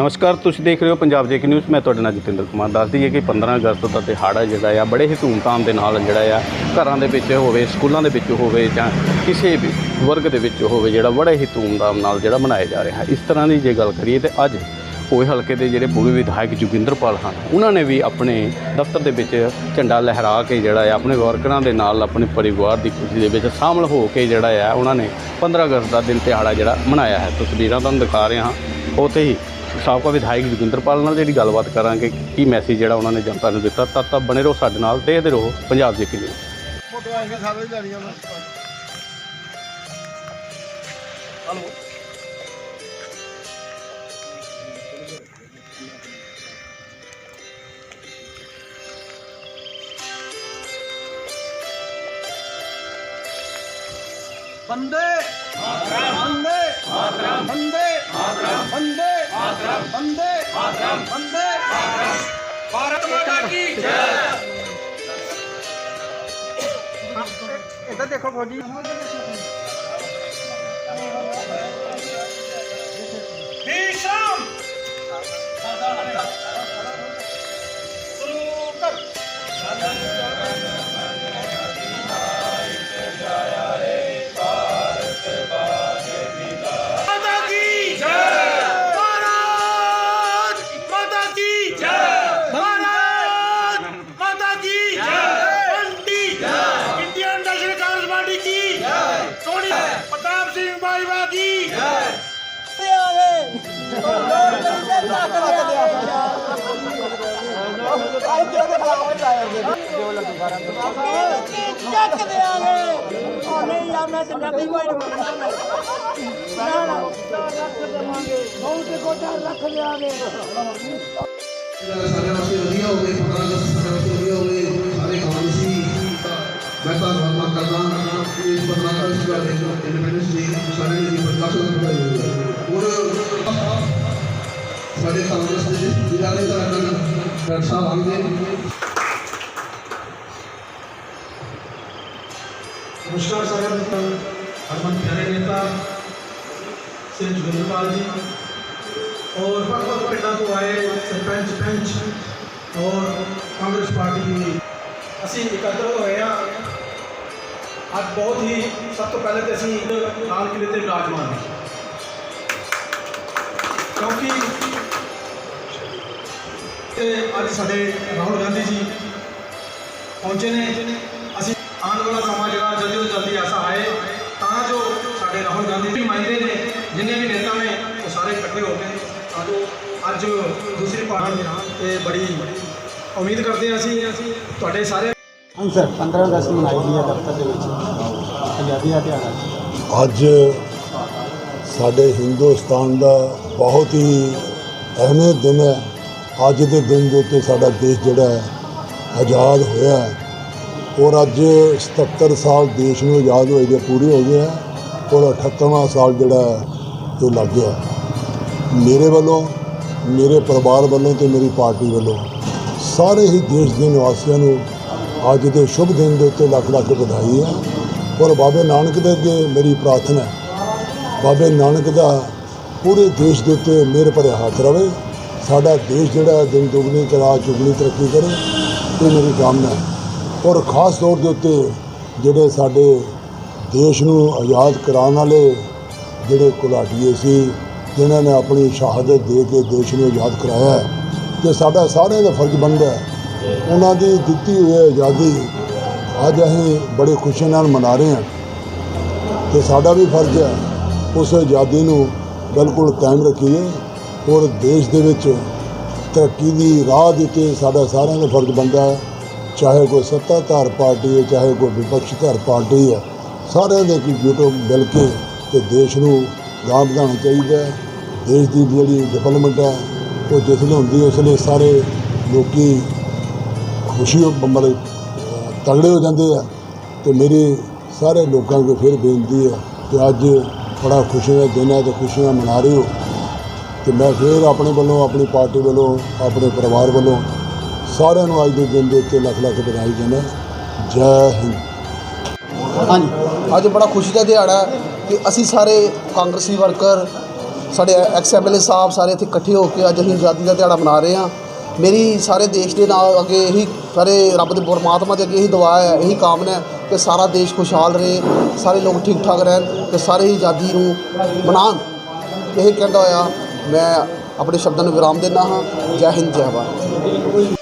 ਨਮਸਕਾਰ, ਤੁਸੀਂ ਦੇਖ ਰਹੇ ਹੋ ਪੰਜਾਬ ਜੇਕੇ ਨਿਊਜ਼। ਮੈਂ ਤੁਹਾਡੇ ਨਾਲ ਜਤਿੰਦਰ ਕੁਮਾਰ। ਦੱਸ ਦਈਏ ਕਿ 15 ਅਗਸਤ ਦਾ ਦਿਹਾੜਾ ਜਿਹੜਾ ਆ, ਬੜੇ ਹੀ ਧੂਮਧਾਮ ਦੇ ਨਾਲ ਜਿਹੜਾ ਆ, ਘਰਾਂ ਦੇ ਵਿੱਚ ਹੋਵੇ, ਸਕੂਲਾਂ ਦੇ ਵਿੱਚ ਹੋਵੇ ਜਾਂ ਕਿਸੇ ਵੀ ਵਰਗ ਦੇ ਵਿੱਚ ਹੋਵੇ ਜਿਹੜਾ ਬੜੇ ਹੀ ਧੂਮਧਾਮ ਨਾਲ ਜਿਹੜਾ ਮਨਾਇਆ ਜਾ ਰਿਹਾ ਇਸ ਤਰ੍ਹਾਂ ਦੀ ਜੇ ਗੱਲ ਕਰੀਏ ਤੇ ਅੱਜ ਉਹ ਹਲਕੇ ਦੇ ਜਿਹੜੇ ਪੂਰਵ ਵਿਧਾਇਕ ਜੋਗਿੰਦਰਪਾਲ ਹਨ, ਉਹਨਾਂ ਨੇ ਵੀ ਆਪਣੇ ਦਫ਼ਤਰ ਦੇ ਵਿੱਚ ਝੰਡਾ ਲਹਿਰਾ ਕੇ ਜਿਹੜਾ ਹੈ ਆਪਣੇ ਵਰਕਰਾਂ ਦੇ ਨਾਲ, ਆਪਣੇ ਪਰਿਵਾਰ ਦੀ ਖੁਸ਼ੀ ਦੇ ਵਿੱਚ ਸ਼ਾਮਲ ਹੋ ਕੇ ਜਿਹੜਾ ਹੈ ਉਹਨਾਂ ਨੇ 15 ਅਗਸਤ ਦਾ ਦਿਨ ਦਿਹਾੜਾ ਜਿਹੜਾ ਮਨਾਇਆ ਹੈ। ਤਸਵੀਰਾਂ ਤੁਹਾਨੂੰ ਦਿਖਾ ਰਹੇ ਹਾਂ। ਉੱਥੇ ਹੀ ਸਾਬਕਾ ਵਿਧਾਇਕ ਜੋਗਿੰਦਰਪਾਲ ਨਾਲ ਜਿਹੜੀ ਗੱਲਬਾਤ ਕਰਾਂਗੇ, ਕੀ ਮੈਸੇਜ ਜਿਹੜਾ ਉਹਨਾਂ ਨੇ ਜਨਤਾ ਨੂੰ ਦਿੱਤਾ ਤਦ ਤੱਕ ਬਣੇ ਰਹੋ ਸਾਡੇ ਨਾਲ, ਦੇਖਦੇ ਰਹੋ ਪੰਜਾਬ ਦੇ ਕਿਲੇ ਫੋਟੋ ਆਈ ਸਾਰੇ ਲੈਣੀਆਂ ਮੈਂ ਹਲੋ ਬੰਦੇ! ਬੰਦੇ! ਬੰਦੇ! ਬੰਦੇ! ਮਾਤਰਮ ਬੰਦੇ ਮਾਤਰਮ ਬੰਦੇ ਮਾਤਰਮ ਭਾਰਤ ਮਾਤਾ ਕੀ ਇੱਧਰ ਦੇਖੋ ਫੌਜੀ ਚੱਕ ਦੇਾਂਗੇ ਉਹ ਨਹੀਂ ਯਾਰ ਮੈਂ ਤੇ ਨਬੀ ਕੋਈ ਨਹੀਂ ਮੰਨਦਾ ਨਾ ਰੱਖ ਦੇਵਾਂਗੇ ਬਹੁਤ ਕੋਟਾ ਰੱਖ ਦੇਾਂਗੇ ਸਾਡੇ ਵਾਸਤੇ ਵਧੀਆ ਹੋਵੇ 15 ਸਾਡੇ ਕਾਂਗਰਸ ਦੇ ਜ਼ਿਲ੍ਹਾ ਦੇ ਤਰ੍ਹਾਂ ਡਾਕਟਰ ਸਾਹਿਬ ਆਂਦੇ नमस्कार सागर मित्र हरमन प्यारे नेता श्री जोगिंदरपाल जी और ਵੱਖ ਵੱਖ ਪਿੰਡਾਂ ਤੋਂ ਆਏ ਸਰਪੰਚ ਪੰਚ ਔਰ ਕਾਂਗਰਸ ਪਾਰਟੀ ਦੇ ਅਸੀਂ ਇਕੱਤਰ ਹੋਏ ਹਾਂ ਅੱਜ ਬਹੁਤ ਹੀ ਸਭ ਤੋਂ ਪਹਿਲੇ ਤੇ ਅਸੀਂ ਲਾਲ ਕਿਲੇ ਤੇ ਵਿਰਾਜਮਾਨ ਹਾਂ ਕਿਉਂਕਿ ਤੇ ਅੱਜ ਸਾਡੇ ਰਾਹੁਲ ਗਾਂਧੀ ਜੀ ਪਹੁੰਚੇ ਨੇ। ਅਸੀਂ ਆਉਣ ਵਾਲਾ ਸਮਾਂ ਜਿਹੜਾ ਜਲਦੀ ਤੋਂ ਜਲਦੀ ਐਸਾ ਆਏ ਤਾਂ ਜੋ ਸਾਡੇ ਰਾਹੁਲ ਗਾਂਧੀ ਵੀ ਮੰਨਦੇ ਨੇ ਜਿੰਨੇ ਵੀ ਨੇਤਾ ਨੇ ਉਹ ਸਾਰੇ ਇਕੱਠੇ ਹੋ ਕੇ ਤਾਂ ਜੋ ਅੱਜ ਦੂਸਰੀ ਪਾਰਟੀ ਤੇ ਬੜੀ ਉਮੀਦ ਕਰਦੇ ਹਾਂ ਅਸੀਂ। ਤੁਹਾਡੇ ਸਾਰੇ ਸਰ 15 ਅਗਸਤ ਮਨਾਈ ਗਈ ਹੈ ਦਫ਼ਤਰ ਦੇ ਵਿੱਚ। ਆਜ਼ਾਦੀ ਦਾ ਦਿਹਾੜਾ ਅੱਜ ਸਾਡੇ ਹਿੰਦੁਸਤਾਨ ਦਾ ਬਹੁਤ ਹੀ ਅਹਿਮ ਦਿਨ ਹੈ। ਅੱਜ ਦੇ ਦਿਨ ਦੇ ਉੱਤੇ ਸਾਡਾ ਦੇਸ਼ ਜਿਹੜਾ ਹੈ, ਆਜ਼ਾਦ ਹੋਇਆ ਹੈ। ਔਰ ਅੱਜ 77 ਸਾਲ ਦੇਸ਼ ਨੂੰ ਆਜ਼ਾਦ ਹੋਏ ਦੇ ਪੂਰੇ ਹੋ ਗਏ ਆ ਔਰ 78ਵਾਂ ਸਾਲ ਜਿਹੜਾ ਹੈ ਲੱਗ ਗਿਆ ਮੇਰੇ ਵੱਲੋਂ, ਮੇਰੇ ਪਰਿਵਾਰ ਵੱਲੋਂ ਤੇ ਮੇਰੀ ਪਾਰਟੀ ਵੱਲੋਂ ਸਾਰੇ ਹੀ ਦੇਸ਼ ਦੇ ਨਿਵਾਸੀਆਂ ਨੂੰ ਅੱਜ ਦੇ ਸ਼ੁਭ ਦਿਨ ਦੇ ਉੱਤੇ ਲੱਖ ਲੱਖ ਵਧਾਈ ਹੈ। ਔਰ ਬਾਬੇ ਨਾਨਕ ਦੇ ਅੱਗੇ ਮੇਰੀ ਪ੍ਰਾਰਥਨਾ ਹੈ, ਬਾਬੇ ਨਾਨਕ ਦਾ ਪੂਰੇ ਦੇਸ਼ ਦੇ ਉੱਤੇ ਮੇਰੇ ਭਰਿਆ ਹੱਥ ਰਵੇ। ਸਾਡਾ ਦੇਸ਼ ਜਿਹੜਾ ਦਿਨ ਦੁਗਣੀ ਕਰਾ ਚੁਗਣੀ ਤਰੱਕੀ ਕਰੇ, ਇਹ ਮੇਰੀ ਕਾਮਨਾ ਹੈ। ਔਰ ਖਾਸ ਤੌਰ ਦੇ ਉੱਤੇ ਜਿਹੜੇ ਸਾਡੇ ਦੇਸ਼ ਨੂੰ ਆਜ਼ਾਦ ਕਰਾਉਣ ਵਾਲੇ ਜਿਹੜੇ ਕੁਲਾਟੀਏ ਸੀ, ਜਿਨ੍ਹਾਂ ਨੇ ਆਪਣੀ ਸ਼ਹਾਦਤ ਦੇ ਕੇ ਦੇਸ਼ ਨੂੰ ਆਜ਼ਾਦ ਕਰਾਇਆ ਹੈ, ਤੇ ਸਾਡਾ ਸਾਰਿਆਂ ਦਾ ਫਰਜ਼ ਬਣਦਾ ਹੈ। ਉਹਨਾਂ ਦੀ ਦਿੱਤੀ ਹੋਈ ਆਜ਼ਾਦੀ ਅੱਜ ਅਸੀਂ ਬੜੇ ਖੁਸ਼ੀ ਨਾਲ ਮਨਾ ਰਹੇ ਹਾਂ। ਤੇ ਸਾਡਾ ਵੀ ਫਰਜ਼ ਹੈ, ਉਸ ਆਜ਼ਾਦੀ ਨੂੰ ਬਿਲਕੁਲ ਕਾਇਮ ਰੱਖੀਏ। ਔਰ ਦੇਸ਼ ਦੇ ਵਿੱਚ ਤਰੱਕੀ ਦੀ ਰਾਹ ਦੇ ਉੱਤੇ ਸਾਡਾ ਸਾਰਿਆਂ ਦਾ ਫਰਜ਼ ਬਣਦਾ ਹੈ। ਚਾਹੇ ਕੋਈ ਸੱਤਾਧਾਰ ਪਾਰਟੀ ਹੈ, ਚਾਹੇ ਕੋਈ ਵਿਪਕਸ਼ ਧਾਰ ਪਾਰਟੀ ਹੈ, ਸਾਰਿਆਂ ਦੇ ਇਕਜੁੱਟ ਮਿਲ ਕੇ ਤੇ ਦੇਸ਼ ਨੂੰ ਗਾਂਹ ਵਧਾਉਣਾ ਚਾਹੀਦਾ ਹੈ। ਦੇਸ਼ ਦੀ ਜਿਹੜੀ ਡਿਵੈਲਪਮੈਂਟ ਹੈ, ਉਹ ਜਿਸ ਲਈ ਹੁੰਦੀ ਉਸ ਲਈ ਸਾਰੇ ਲੋਕੀ ਖੁਸ਼ੀ ਹੋ- ਮਤਲਬ ਤਗੜੇ ਹੋ ਜਾਂਦੇ ਆ। ਤੇ ਮੇਰੀ ਸਾਰੇ ਲੋਕਾਂ ਨੂੰ ਫਿਰ ਬੇਨਤੀ ਹੈ ਕਿ ਅੱਜ ਬੜਾ ਖੁਸ਼ੀ ਦਾ ਦਿਨ ਹੈ ਤੇ ਖੁਸ਼ੀਆਂ ਮਨਾ ਰਹੇ ਹੋ। ਤੇ ਮੈਂ ਫਿਰ ਆਪਣੇ ਵੱਲੋਂ, ਆਪਣੀ ਪਾਰਟੀ ਵੱਲੋਂ, ਆਪਣੇ ਪਰਿਵਾਰ ਵੱਲੋਂ ਸਾਰਿਆਂ ਨੂੰ ਅੱਜ ਦੇ ਦਿਨ ਦੇ ਉੱਤੇ ਲੱਖ ਲੱਖ ਵਧਾਈ ਦਿੰਦਾ ਜੈ ਹਿੰਦ। ਹਾਂਜੀ। ਅੱਜ ਬੜਾ ਖੁਸ਼ੀ ਦਾ ਦਿਹਾੜਾ ਹੈ ਕਿ ਅਸੀਂ ਸਾਰੇ ਕਾਂਗਰਸੀ ਵਰਕਰ, ਸਾਡੇ ਐਕਸ ਐਮਐਲਏ ਸਾਹਿਬ ਸਾਰੇ ਇੱਥੇ ਇਕੱਠੇ ਹੋ ਕੇ ਅੱਜ ਅਸੀਂ ਆਜ਼ਾਦੀ ਦਾ ਦਿਹਾੜਾ ਮਨਾ ਰਹੇ ਹਾਂ। ਮੇਰੀ ਸਾਰੇ ਦੇਸ਼ ਦੇ ਨਾਲ ਅੱਗੇ ਇਹੀ ਸਾਰੇ ਰੱਬ ਦੇ ਪਰਮਾਤਮਾ ਦੇ ਅੱਗੇ ਇਹੀ ਦੁਆ ਹੈ, ਇਹੀ ਕਾਮਨਾ ਹੈ ਕਿ ਸਾਰਾ ਦੇਸ਼ ਖੁਸ਼ਹਾਲ ਰਹੇ, ਸਾਰੇ ਲੋਕ ਠੀਕ ਠਾਕ ਰਹਿਣ ਤੇ ਸਾਰੇ ਹੀ ਆਜ਼ਾਦੀ ਨੂੰ ਮਨਾਉਣ ਇਹ ਕਹਿੰਦਾ ਹੋਇਆ ਮੈਂ ਆਪਣੇ ਸ਼ਬਦਾਂ ਨੂੰ ਵਿਰਾਮ ਦਿੰਦਾ ਹਾਂ। ਜੈ ਹਿੰਦ ਜੈ ਭਾਰਤ।